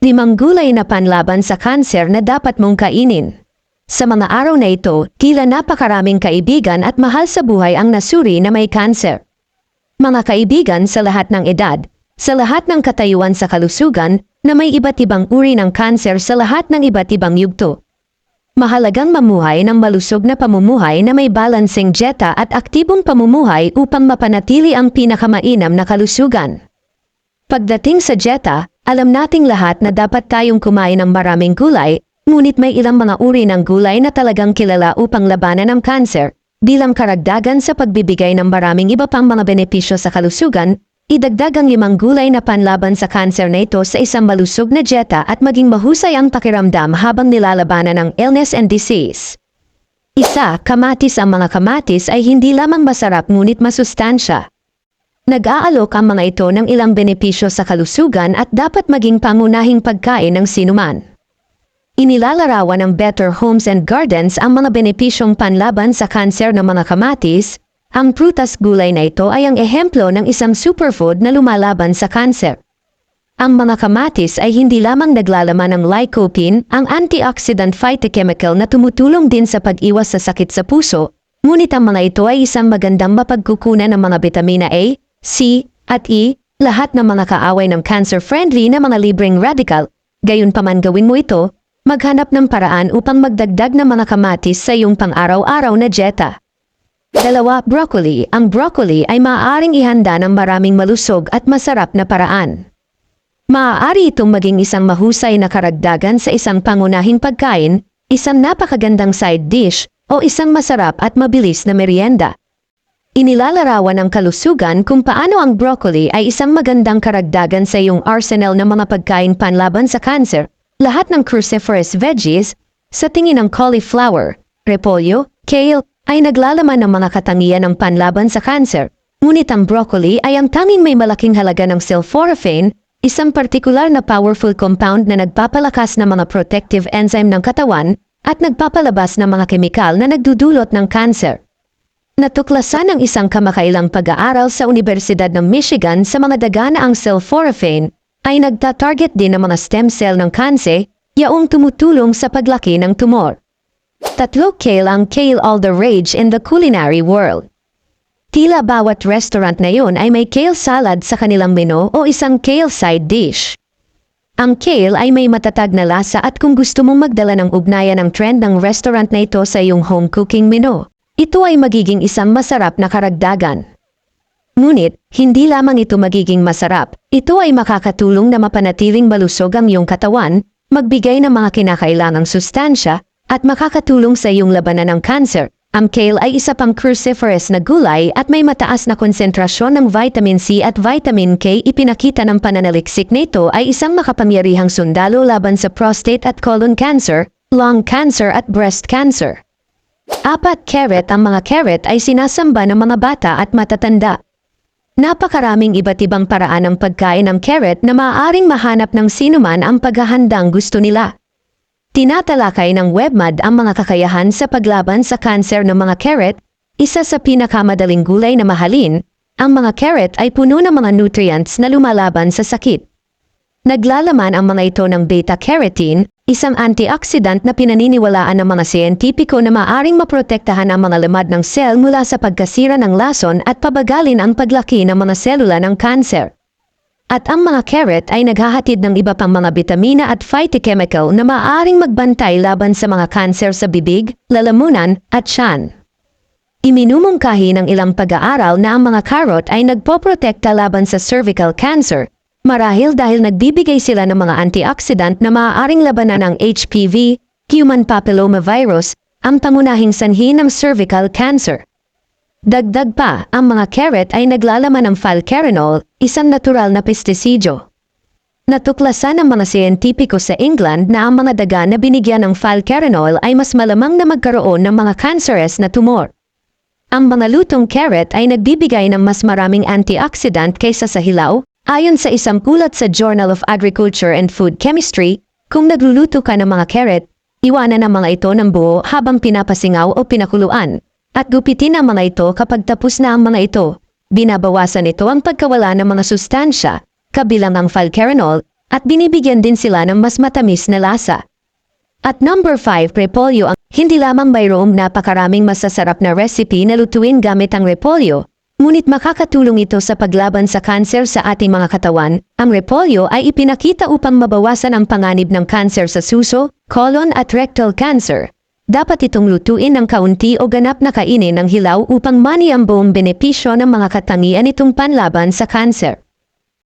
Limang gulay na panlaban sa kanser na dapat mong kainin. Sa mga araw na ito, tila napakaraming kaibigan at mahal sa buhay ang nasuri na may kanser. Mga kaibigan sa lahat ng edad, sa lahat ng katayuan sa kalusugan, na may iba't ibang uri ng kanser sa lahat ng iba't ibang yugto. Mahalagang mamuhay ng malusog na pamumuhay na may balancing dieta at aktibong pamumuhay upang mapanatili ang pinakamainam na kalusugan. Pagdating sa dieta, alam nating lahat na dapat tayong kumain ng maraming gulay, ngunit may ilang mga uri ng gulay na talagang kilala upang labanan ang kanser. Bilang karagdagan sa pagbibigay ng maraming iba pang mga benepisyo sa kalusugan, idagdag ang limang gulay na panlaban sa kanser na ito sa isang malusog na dieta at maging mahusay ang pakiramdam habang nilalabanan ang illness and disease. Isa, kamatis ang mga kamatis ay hindi lamang masarap ngunit masustansya. Nag-aalok ang mga ito ng ilang benepisyo sa kalusugan at dapat maging pangunahing pagkain ng sinuman. Inilalarawan ng Better Homes and Gardens ang mga benepisyong panlaban sa kanser ng mga kamatis. Ang prutas gulay na ito ay ang ehemplo ng isang superfood na lumalaban sa kanser. Ang mga kamatis ay hindi lamang naglalaman ng lycopene, ang antioxidant phytochemical na tumutulong din sa pag-iwas sa sakit sa puso, ngunit ang mga ito ay isang magandang mapagkukunan ng mga vitamina A, C, at E, lahat ng mga kaaway ng cancer-friendly na mga libreng radical. Gayunpaman gawin mo ito, maghanap ng paraan upang magdagdag ng mga kamatis sa iyong pang-araw-araw na dieta. Dalawa, broccoli. Ang broccoli ay maaaring ihanda ng maraming malusog at masarap na paraan. Maaari itong maging isang mahusay na karagdagan sa isang pangunahing pagkain, isang napakagandang side dish, o isang masarap at mabilis na merienda. Inilalarawan ng kalusugan kung paano ang broccoli ay isang magandang karagdagan sa iyong arsenal ng mga pagkain panlaban sa cancer. Lahat ng cruciferous veggies, sa tingin ng cauliflower, repolyo, kale, ay naglalaman ng mga katangian ng panlaban sa cancer. Ngunit ang broccoli ay ang tanging may malaking halaga ng sulforaphane, isang partikular na powerful compound na nagpapalakas ng mga protective enzyme ng katawan at nagpapalabas ng mga kemikal na nagdudulot ng cancer. Natuklasan ng isang kamakailang pag-aaral sa Universidad ng Michigan sa mga daga na ang sulforaphane ay nagta-target din ng mga stem cell ng kanse, yaong tumutulong sa paglaki ng tumor. Tatlo kale ang kale all the rage in the culinary world. Tila bawat restaurant na yun ay may kale salad sa kanilang menu o isang kale side dish. Ang kale ay may matatag na lasa at kung gusto mong magdala ng ugnayan ng trend ng restaurant na ito sa iyong home cooking menu, ito ay magiging isang masarap na karagdagan. Ngunit, hindi lamang ito magiging masarap, ito ay makakatulong na mapanatiling malusog ang iyong katawan, magbigay ng mga kinakailangang sustansya, at makakatulong sa iyong labanan ng cancer. Ang kale ay isa pang cruciferous na gulay at may mataas na konsentrasyon ng vitamin C at vitamin K. Ipinakita ng pananaliksik nito ay isang makapangyarihang sundalo laban sa prostate at colon cancer, lung cancer at breast cancer. Apat carrot ang mga carrot ay sinasamba ng mga bata at matatanda. Napakaraming iba't ibang paraan ng pagkain ng carrot na maaaring mahanap ng sinuman ang paghahandang gusto nila. Tinatalakay ng WebMad ang mga kakayahan sa paglaban sa kanser ng mga carrot, isa sa pinakamadaling gulay na mahalin, ang mga carrot ay puno ng mga nutrients na lumalaban sa sakit. Naglalaman ang mga ito ng beta-carotene, isang antioxidant na pinaniniwalaan ng mga siyentipiko na maaring maprotektahan ang mga lamad ng sel mula sa pagkasira ng lason at pabagalin ang paglaki ng mga selula ng kanser. At ang mga carrot ay naghahatid ng iba pang mga bitamina at phytochemical na maaaring magbantay laban sa mga kanser sa bibig, lalamunan, at tiyan. Iminumungkahi ng ilang pag-aaral na ang mga carrot ay nagpoprotekta laban sa cervical cancer, marahil dahil nagbibigay sila ng mga antioxidant na maaaring labanan ng HPV, human papillomavirus, ang pangunahing sanhi ng cervical cancer. Dagdag pa, ang mga carrot ay naglalaman ng falcarinol, isang natural na pestisidyo. Natuklasan ng mga siyentipiko sa England na ang mga daga na binigyan ng falcarinol ay mas malamang na magkaroon ng mga cancerous na tumor. Ang mga lutong carrot ay nagbibigay ng mas maraming antioxidant kaysa sa hilaw, ayon sa isang ulat sa Journal of Agriculture and Food Chemistry, kung nagluluto ka ng mga carrot, iwanan ang mga ito ng buo habang pinapasingaw o pinakuluan, at gupitin ang mga ito kapag tapos na ang mga ito. Binabawasan ito ang pagkawala ng mga sustansya, kabilang ang falcarinol, at binibigyan din sila ng mas matamis na lasa. At number 5, repolyo ang hindi lamang mayroong napakaraming masasarap na recipe na lutuin gamit ang repolyo, ngunit makakatulong ito sa paglaban sa kanser sa ating mga katawan. Ang repolyo ay ipinakita upang mabawasan ang panganib ng kanser sa suso, colon at rectal cancer. Dapat itong lutuin ng kaunti o ganap na kainin ng hilaw upang mani ang buong benepisyo ng mga katangian itong panlaban sa kanser.